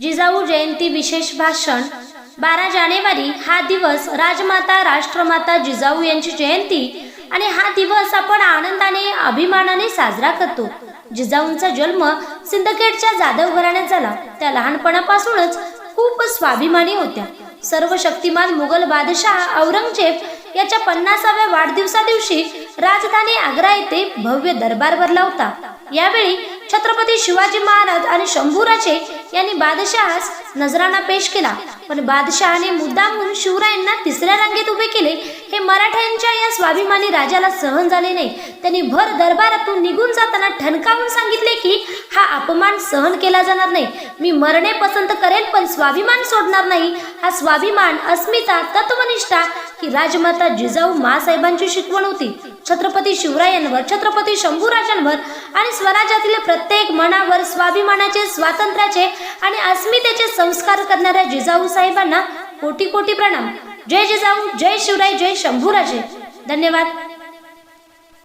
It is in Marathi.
जिजाऊ जयंती विशेष भाषण. बारा जानेवारी हा दिवस राजमाता राष्ट्रमाता जिजाऊ यांची जयंती आणि हा दिवस आपण आनंदाने अभिमानाने साजरा करतो. जिजाऊंचा जन्म सिंदखेडच्या जाधव घराण्यात झाला. त्या लहानपणापासूनच खूप स्वाभिमानी होत्या. सर्व शक्तिमान मुघल बादशाह औरंगजेब याच्या पन्नासाव्या वाढदिवसा दिवशी राजधानी आग्रा येथे भव्य दरबार भरला होता. यावेळी छत्रपती शिवाजी महाराज आणि शंभूराचे यांनी बादशहास नजराणा पेश केला. पण बादशहाने मुद्दामून शिवरायांना तिसऱ्या रांगेत उभे केले. हे मराठ्यांच्या या स्वाभिमानी राजाला सहन झाले नाही. त्यांनी भर दरबारातून निघून जाताना ठणकावून सांगितले की हा अपमान सहन केला जाणार नाही. मी मरणे पसंत करेल पण स्वाभिमान सोडणार नाही. हा स्वाभिमान अस्मिता तत्वनिष्ठा ही राजमाता जिजाऊ मासाहेबांची शिकवण होती. छत्रपती शिवरायांवर छत्रपती शंभूराजांवर आणि स्वराज्यातील प्रत्येक मनावर स्वाभिमानाचे स्वातंत्र्याचे आणि अस्मितेचे संस्कार करणाऱ्या जिजाऊ साहेबांना कोटी कोटी प्रणाम. जय जिजाऊ जय शिवराय जय शंभूराजे. धन्यवाद.